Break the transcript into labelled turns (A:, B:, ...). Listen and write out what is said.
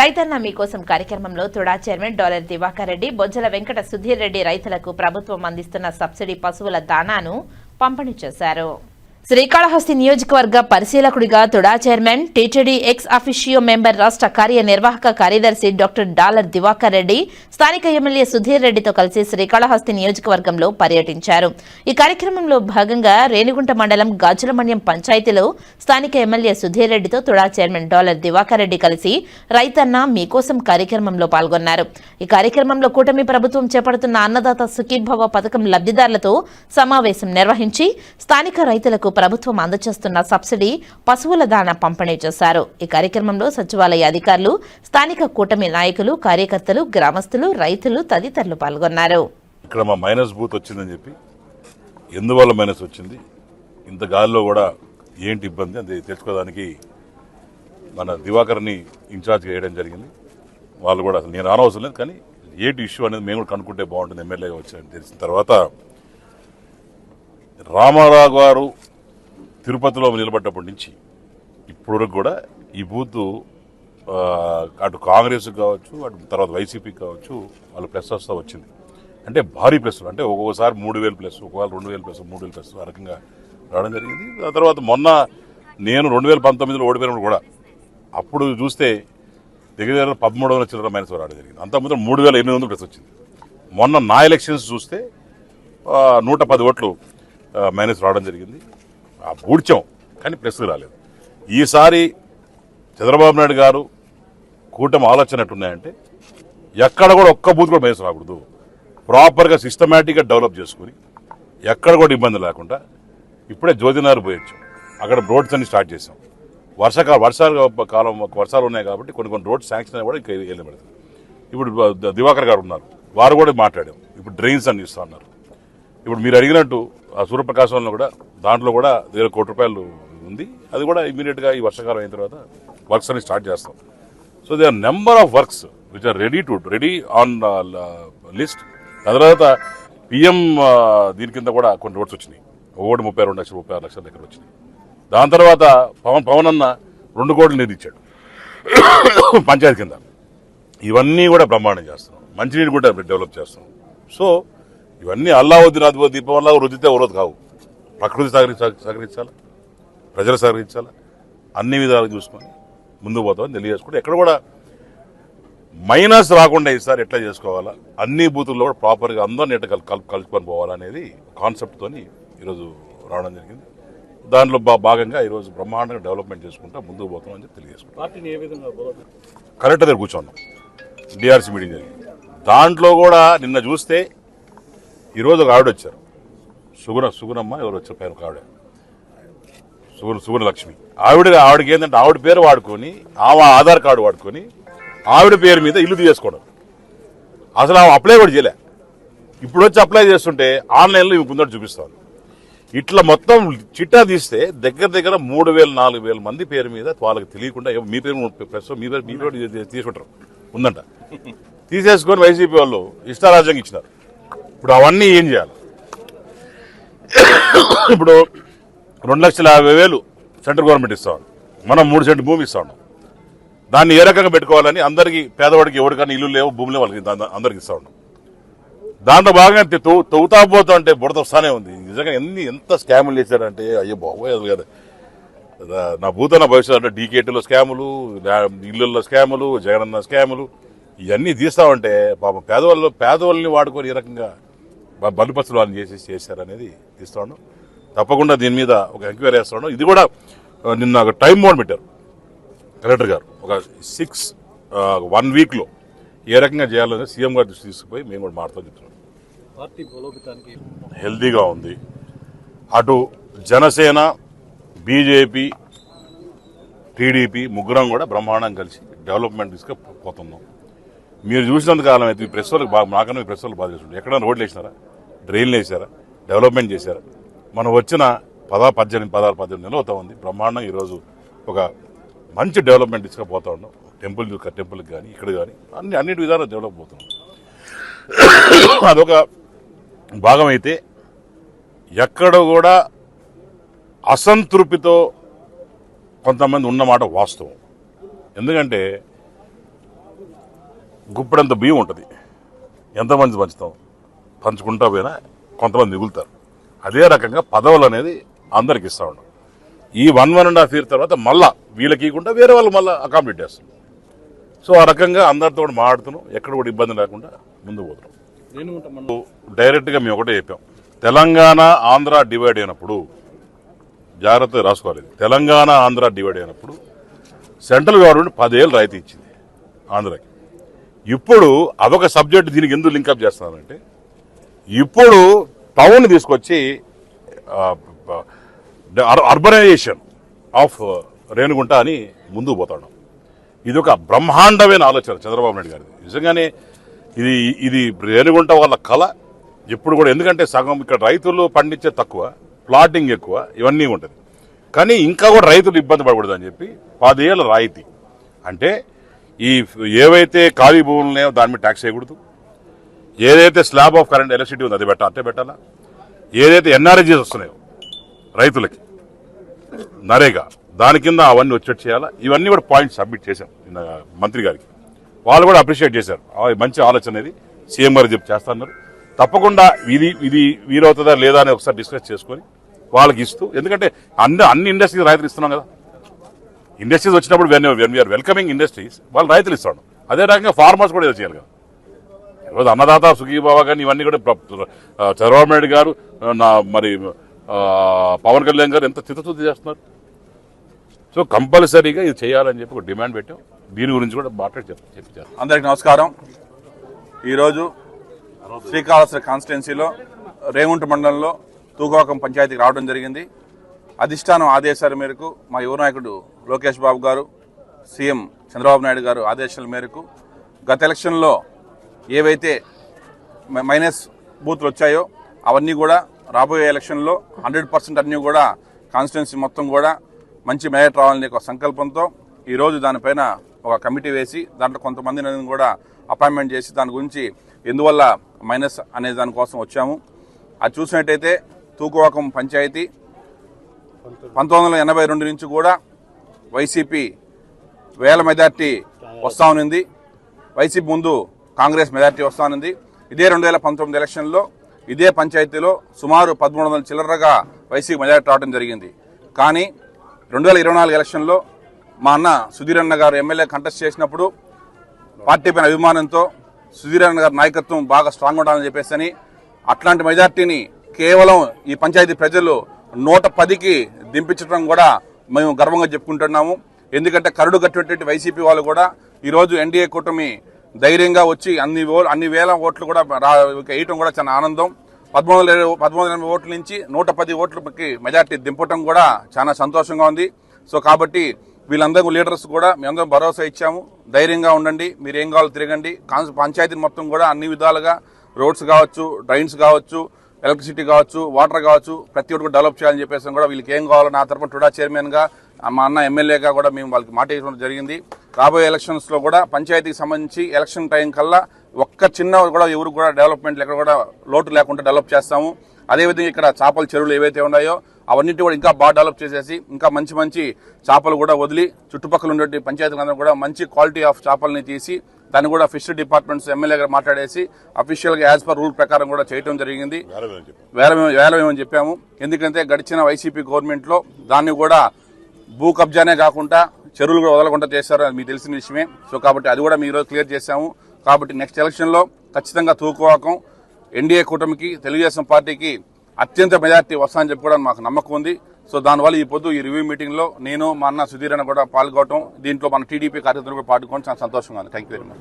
A: రైతన్న మీకోసం కార్యక్రమంలో తుడా చైర్మన్ డాలర్ దివాకర్ రెడ్డి బొజ్జల వెంకట సుధీర్ రెడ్డి రైతులకు ప్రభుత్వం అందిస్తున్న సబ్సిడీ పశువుల దానాను పంపిణీ చేశారు. శ్రీకాళహస్తి నియోజకవర్గ పరిశీలకుడిగా TUDA chairman TTD ex officio member రాష్ట్ర కార్యనిర్వాహక కార్యదర్శి డాక్టర్ డాలర్ దివాకర్ రెడ్డి స్థానిక ఎమ్మెల్యే సుధీర్ రెడ్డితో కలిసి శ్రీకాళహస్తి నియోజకవర్గంలో పర్యటించారు. ఈ కార్యక్రమంలో భాగంగా రేణిగుంట మండలం గాజులమణ్యం పంచాయతీలో స్థానిక ఎమ్మెల్యే సుధీర్ రెడ్డితో తుడా చైర్మన్ డాలర్ దివాకర్ రెడ్డి కలిసి రైతన్న మీకోసం కార్యక్రమంలో పాల్గొన్నారు. ఈ కార్యక్రమంలో కూటమి ప్రభుత్వం చేపడుతున్న అన్నదాత సుఖీభవ పథకం లబ్ధిదారులతో సమావేశం నిర్వహించి స్థానిక రైతులకు ప్రభుత్వం అందజేస్తున్న సబ్సిడీ పశువుల దాన పంపిణీ చేశారు. ఈ కార్యక్రమంలో సచివాలయ అధికారులు స్థానిక కూటమి నాయకులు కార్యకర్తలు గ్రామస్తులు రైతులు తదితరులు పాల్గొన్నారు.
B: ఇక్కడ మా మైనస్ బూత్ వచ్చిందని చెప్పి ఎందువల్ల మైనస్ వచ్చింది? ఇంత గాలిలో కూడా ఏంటి ఇబ్బంది అది తెలుసుకోవడానికి మన దివాకర్ని ఇన్ఛార్జ్ వేయడం జరిగింది. వాళ్ళు కూడా అసలు నేను రానవసరం లేదు కానీ ఏంటి ఇష్యూ అనేది మేము కూడా కనుక్కుంటే బాగుంటుంది ఎమ్మెల్యేగా వచ్చారని తెలిసిన తర్వాత రామారావు గారు తిరుపతిలో నిలబడ్డప్పటి నుంచి ఇప్పుడు కూడా ఈ బూత్ అటు కాంగ్రెస్ కావచ్చు అటు తర్వాత వైసీపీకి కావచ్చు వాళ్ళు ప్లస్ వస్తూ వచ్చింది. అంటే భారీ ప్లస్లు అంటే ఒక్కొక్కసారి మూడు వేలు ప్లస్ ఒకవేళ రెండు వేలు ప్లస్ మూడు వేలు ప్లస్ ఆ రకంగా రావడం జరిగింది. ఆ తర్వాత మొన్న నేను రెండు వేల పంతొమ్మిదిలో ఓడిపోయినప్పుడు కూడా అప్పుడు చూస్తే దగ్గర దగ్గర పదమూడు వందల చిల్లర మైనస్ రావడం జరిగింది. అంతకుముందు మూడు వేల ఎనిమిది వందలు ప్లస్ వచ్చింది. మొన్న నా ఎలక్షన్స్ చూస్తే నూట పది ఓట్లు మైనస్ రావడం జరిగింది. ఆ పూడ్చాం కానీ ప్లస్ రాలేదు. ఈసారి చంద్రబాబు నాయుడు గారు కూటమి ఆలోచన ఎట్టున్నాయంటే ఎక్కడ కూడా ఒక్క బూత్ కూడా మైనస్ రాకూడదు ప్రాపర్గా సిస్టమేటిక్గా డెవలప్ చేసుకుని ఎక్కడ కూడా ఇబ్బంది లేకుండా ఇప్పుడే జ్యోతినారు పోయొచ్చు అక్కడ రోడ్స్ అన్ని స్టార్ట్ చేసాం వర్షాకాలం వర్షాలు కాలం వర్షాలు ఉన్నాయి కాబట్టి కొన్ని కొన్ని రోడ్స్ శాంక్షన్ కూడా ఇంకా ఇప్పుడు దివాకర్ గారు ఉన్నారు. వారు కూడా మాట్లాడాం ఇప్పుడు డ్రైన్స్ అన్ని ఇస్తా ఉన్నారు ఇప్పుడు మీరు అడిగినట్టు ఆ సూర్యప్రకాశంలో కూడా దాంట్లో కూడా దగ్గర కోటి రూపాయలు ఉంది. అది కూడా ఇమీడియట్గా ఈ వర్షాకాలం అయిన తర్వాత వర్క్స్ అన్ని స్టార్ట్ చేస్తాం. So they are number of works which are ready to ready on list. దాని తర్వాత పిఎం దీని కింద కూడా కొన్ని రోడ్స్ వచ్చినాయి. ఒకటి ముప్పై రెండు లక్షలు ముప్పై ఆరు లక్షల దగ్గర వచ్చినాయి. దాని తర్వాత పవన్ పవన్ అన్న రెండు కోట్లు నిధి ఇచ్చాడు. పంచాయతీ కింద. ఇవన్నీ కూడా బ్రహ్మాండం చేస్తున్నాం. మంచినీరు కూడా డెవలప్ చేస్తున్నాం. సో ఇవన్నీ అల్లావద్ది రాదు దీపం వల్ల రుద్దితే ఉరదు కావు. ప్రకృతి సహకరి సహకరించాలి? ప్రజలు సహకరించాలి? అన్ని విధాలు చూసుకొని ముందుకు పోతామని తెలియజేసుకుంటే ఎక్కడ కూడా మైనస్ రాకుండా ఈసారి ఎట్లా చేసుకోవాలా? అన్ని బూతుల్లో కూడా ప్రాపర్గా అందరిని ఎట్లా కల్ కల్- కలుపుకొని పోవాలనేది కాన్సెప్ట్తోని ఈరోజు రావడం జరిగింది. దాంట్లో బా భాగంగా ఈరోజు బ్రహ్మాండంగా డెవలప్మెంట్ చేసుకుంటా ముందుకు పోతామని చెప్పి తెలియజేసుకుంటాం. కరెక్ట్ దగ్గర కూర్చున్నాం. డిఆర్సీ మీటింగ్ జరిగింది. దాంట్లో కూడా నిన్న చూస్తే ఈరోజు ఒక ఆవిడ వచ్చారు. సుగుణ సుగుణమ్మ ఎవరు వచ్చిన పేరు ఒక ఆవిడ. సుగుణ సుగుణలక్ష్మి. ఆవిడ ఆవిడకి ఏంటంటే ఆవిడ పేరు వాడుకొని ఆమె ఆధార్ కార్డు వాడుకొని ఆవిడ పేరు మీద ఇల్లు తీసుకోవడం అసలు ఆమె అప్లై కూడా చేయలే. ఇప్పుడు వచ్చి అప్లై చేస్తుంటే ఆన్లైన్లో ఇవి ముందర చూపిస్తాను. ఇట్లా మొత్తం చిట్టా తీస్తే దగ్గర దగ్గర మూడు వేల నాలుగు వేల మంది పేరు మీద వాళ్ళకి తెలియకుండా మీ పేరు ప్రెస్ మీ పేరు మీ పేరు తీసుకుంటారు. ఉందంట. తీసేసుకొని వైసీపీ వాళ్ళు ఇష్టారాజ్యంగా ఇచ్చినారు. ఇప్పుడు అవన్నీ ఏం చేయాలి? ఇప్పుడు రెండు లక్షల యాభై వేలు సెంట్రల్ గవర్నమెంట్ ఇస్తా మనం మూడు సెంటు భూమి ఇస్తా ఉన్నాం దాన్ని ఏ రకంగా పెట్టుకోవాలని అందరికీ పేదవాడికి ఎవరికైనా ఇల్లు లేవు భూములు వాళ్ళకి అందరికి ఇస్తా ఉన్నాం దాంట్లో భాగంగా తవ్వు- తవ్వుతా పోతా అంటే బుడత వస్తానే ఉంది. నిజంగా ఎన్ని ఎంత స్కాములు చేశారంటే అయ్యో బాబోయ్ కదా. నా భూతన భవిష్యత్తు అంటే డీకేటీలో స్కాములు ఇళ్ళల్లో స్కాములు జగనన్న స్కాములు ఇవన్నీ తీస్తామంటే పాపం పేదవాళ్ళు పేదవాళ్ళని వాడుకొని ఈ రకంగా బ- బలిపస్తులు వాళ్ళని చేసి చేశారనేది తీస్తా ఉన్నాం తప్పకుండా దీని మీద ఒక ఎంక్వైరీ చేస్తా ఉన్నాం ఇది కూడా నిన్న ఒక టైం బౌండ్ పెట్టారు. కలెక్టర్ గారు ఒక సిక్స్ వన్ వీక్లో ఏ రకంగా చేయాలని సీఎం గారు దృష్టి తీసుకుపోయి మేము కూడా మాట్లాడుతూ చెప్తున్నాం.
C: పార్టీ బలోపేతానికి
B: హెల్తీగా ఉంది. అటు జనసేన బీజేపీ టీడీపీ ముగ్గురం కూడా బ్రహ్మాండం కలిసి డెవలప్మెంట్ తీసుకుపోతున్నాం మీరు చూసినంత కాలం అయితే ఈ ప్రెస్ వాళ్ళకి బాగా నాకన్నా ఈ ప్రెస్ వాళ్ళు బాగా చేస్తుంటారు ఎక్కడైనా రోడ్లు వేసినారా? డ్రైన్లు వేసారా డెవలప్మెంట్ చేశారా. మనం వచ్చిన పదా పద్దెనిమిది పదహారు పద్దెనిమిది నెలలు అవుతా ఉంది. బ్రహ్మాండం ఈరోజు ఒక మంచి డెవలప్మెంట్ తీసుకుపోతా ఉన్నాం. టెంపుల్ టెంపుల్కి కానీ ఇక్కడ కానీ అన్ని అన్నిటి విధాలు డెవలప్ అవుతున్నాం అదొక భాగం అయితే ఎక్కడ కూడా అసంతృప్తితో కొంతమంది ఉన్నమాట వాస్తవం. ఎందుకంటే గుప్పడంత బియ్యం ఉంటుంది. ఎంతమంది పంచుతాం? పంచుకుంటా పోయినా కొంతమంది మిగులుతారు. అదే రకంగా పదవులు అనేది అందరికి ఇస్తా ఉన్నాం ఈ one one and half year తర్వాత మళ్ళా వీళ్ళకి ఇవ్వకుండా వేరే వాళ్ళు మళ్ళీ అకామిడేట్ చేస్తాం సో ఆ రకంగా అందరితో కూడా మాట్లాడుతున్నాం. ఎక్కడ కూడా ఇబ్బంది లేకుండా ముందుకు పోతున్నాం. డైరెక్ట్గా మేము ఒకటే చెప్పాం. తెలంగాణ ఆంధ్ర డివైడ్ అయినప్పుడు జాగ్రత్తగా రాసుకోవాలి. తెలంగాణ ఆంధ్ర డివైడ్ అయినప్పుడు సెంట్రల్ గవర్నమెంట్ పదేళ్ళు రాయితీ ఇచ్చింది ఆంధ్రాకి. ఇప్పుడు అదొక సబ్జెక్ట్ దీనికి ఎందుకు లింకప్ చేస్తున్నారంటే ఇప్పుడు టౌన్ తీసుకొచ్చి అర్బనైజేషన్ ఆఫ్ రేణుగుంట అని ముందుకు పోతాడు. ఇది ఒక బ్రహ్మాండమైన ఆలోచన చంద్రబాబు నాయుడు గారిది. నిజంగానే ఇది ఇది రేణుగుంట వాళ్ళ కళ. ఎప్పుడు కూడా ఎందుకంటే సగం ఇక్కడ రైతులు పండించే తక్కువ ప్లాటింగ్ ఎక్కువ ఇవన్నీ ఉంటుంది. కానీ ఇంకా కూడా రైతులు ఇబ్బంది పడకూడదు అని చెప్పి పదేళ్ళ రాయితీ. అంటే ఈ ఏవైతే ఖాళీ భూములు ఉన్నాయో దాని మీద ట్యాక్స్ వేయకూడదు. ఏదైతే స్లాబ్ ఆఫ్ కరెంట్ ఎలక్ట్రిసిటీ ఉందో అది పెట్టాలి? అంటే పెట్టాలా? ఏదైతే ఎన్ఆర్జీస్ వస్తున్నాయో రైతులకి నరేగా దాని కింద అవన్నీ వచ్చేట్టు చేయాలా? ఇవన్నీ కూడా పాయింట్స్ సబ్మిట్ చేశాం మంత్రి గారికి. వాళ్ళు కూడా అప్రిషియేట్ చేశారు. మంచి ఆలోచన అనేది సీఎం గారు చెప్పి చేస్తున్నారు. తప్పకుండా ఇది ఇది వీలవుతుందా లేదా అని ఒకసారి డిస్కస్ చేసుకొని వాళ్ళకి ఇస్తూ ఎందుకంటే అన్ని అన్ని ఇండస్ట్రీస్ రైతులు ఇస్తున్నాం కదా. ఇండస్ట్రీస్ వచ్చినప్పుడు when when we are welcoming industries వాళ్ళు రైతులు ఇస్తాడు. అదే రకంగా ఫార్మర్స్ కూడా ఏదో చేయాలి కదా. ఈరోజు అన్నదాత సుఖీబాబా కానీ ఇవన్నీ కూడా చంద్రబాబు నాయుడు గారు నా మరి పవన్ కళ్యాణ్ గారు ఎంత చిత్తశుద్ధి చేస్తున్నారు? సో కంపల్సరీగా ఇది చేయాలని చెప్పి ఒక డిమాండ్ పెట్టాం. దీని గురించి కూడా మాట్లాడి చెప్పి
D: అందరికి నమస్కారం. ఈరోజు శ్రీకాళహస్తి కాన్స్టిట్యున్సీలో రేగుంట మండలంలో తూగోకం పంచాయతీకి రావడం జరిగింది. అధిష్టానం ఆదేశాల మేరకు మా యువ నాయకుడు లోకేష్ బాబు గారు సీఎం చంద్రబాబు నాయుడు గారు ఆదేశాల మేరకు గత ఎలక్షన్లో ఏవైతే మైనస్ బూత్లు వచ్చాయో అవన్నీ కూడా రాబోయే ఎలక్షన్లో హండ్రెడ్ పర్సెంట్ అన్నీ కూడా కాన్స్టిట్యున్సీ మొత్తం కూడా మంచి మేయట్ రావాలనే ఒక సంకల్పంతో ఈరోజు దానిపైన ఒక కమిటీ వేసి దాంట్లో కొంతమందిని కూడా అపాయింట్మెంట్ చేసి దాని గురించి ఎందువల్ల మైనస్ అనే దానికోసం వచ్చాము. అది చూసినట్టయితే తూకువాకం పంచాయతీ పంతొమ్మిది వందల ఎనభై రెండు నుంచి కూడా వైసీపీ వేల మెజార్టీ వస్తూ ఉన్నింది. వైసీపీ ముందు కాంగ్రెస్ మెజార్టీ వస్తానుంది. ఇదే రెండు వేల పంతొమ్మిది ఎలక్షన్లో ఇదే పంచాయతీలో సుమారు పదమూడు వందల చిల్లరగా వైసీపీ మెజార్టీ రావడం జరిగింది. కానీ రెండు వేల ఇరవై నాలుగు ఎలక్షన్లో మా అన్న సుధీర్ అన్న గారు ఎమ్మెల్యే కంటెస్ట్ చేసినప్పుడు పార్టీ పైన అభిమానంతో సుధీర్ అన్న గారి నాయకత్వం బాగా స్ట్రాంగ్ ఉండాలని చెప్పేసి అట్లాంటి మెజార్టీని కేవలం ఈ పంచాయతీ ప్రజలు నూట పదికి దింపించడం కూడా మేము గర్వంగా చెప్పుకుంటున్నాము. ఎందుకంటే కరుడు కట్టినటువంటి వైసీపీ వాళ్ళు కూడా ఈరోజు ఎన్డీఏ కూటమి ధైర్యంగా వచ్చి అన్ని ఓ- అన్ని వేల ఓట్లు కూడా వేయటం కూడా చాలా ఆనందం. పదమూడు వందల పదమూడు వందల ఎనభై ఓట్ల నుంచి నూట పది ఓట్లకి మెజార్టీ దింపటం కూడా చాలా సంతోషంగా ఉంది. సో కాబట్టి వీళ్ళందరూ లీడర్స్ కూడా మేమందరం భరోసా ఇచ్చాము. ధైర్యంగా ఉండండి. మీరు ఏం కావాలో తిరగండి. పంచాయతీ మొత్తం కూడా అన్ని విధాలుగా రోడ్స్ కావచ్చు డ్రైన్స్ కావచ్చు ఎలక్ట్రిసిటీ కావచ్చు వాటర్ కావచ్చు ప్రతి ఒక్కటి కూడా డెవలప్ చేయాలని చెప్పేసి కూడా వీళ్ళకి ఏం కావాలో నా తరపున టుడా చైర్మన్గా మా అన్న ఎమ్మెల్యేగా కూడా మేము వాళ్ళకి మాట ఇవ్వడం జరిగింది. రాబోయే ఎలక్షన్స్లో కూడా పంచాయతీకి సంబంధించి ఎలక్షన్ టైం కల్లా ఒక్క చిన్న కూడా ఎవరు కూడా డెవలప్మెంట్ ఎక్కడ కూడా లోటు లేకుండా డెవలప్ చేస్తాము. అదేవిధంగా ఇక్కడ చేపల చెరువులు ఏవైతే ఉన్నాయో అవన్నిటి కూడా ఇంకా బాగా డెవలప్ చేసేసి ఇంకా మంచి మంచి చేపలు కూడా వదిలి చుట్టుపక్కల ఉండే పంచాయతీలందరూ కూడా మంచి క్వాలిటీ ఆఫ్ చేపల్ని తీసి దాన్ని కూడా ఫిషరీ డిపార్ట్మెంట్స్ ఎమ్మెల్యే గారు మాట్లాడేసి అఫీషియల్గా యాజ్ పర్ రూల్ ప్రకారం కూడా చేయడం జరిగింది. వేలమేమని చెప్పాము. ఎందుకంటే గడిచిన వైసీపీ గవర్నమెంట్లో దాన్ని కూడా భూ కబ్జానే కాకుండా చెరువులు కూడా వదలకుండా చేశారు అది మీకు తెలిసిన విషయమే. సో కాబట్టి అది కూడా మీ ఈరోజు క్లియర్ చేశాము. కాబట్టి నెక్స్ట్ ఎలక్షన్లో ఖచ్చితంగా తూకువాకం. ఎన్డీఏ కూటమికి తెలుగుదేశం పార్టీకి అత్యంత మెజార్టీ వస్తాయని చెప్పి కూడా మాకు నమ్మకం ఉంది. సో దానివల్ల ఈ పొద్దు ఈ రివ్యూ మీటింగ్లో నేను మా అన్న సుధీర్ అన్న కూడా పాల్గొనడం దీంట్లో మన టీడీపీ కార్యకర్తలు కూడా పాల్గొని చాలా సంతోషంగా ఉంది. Thank you very much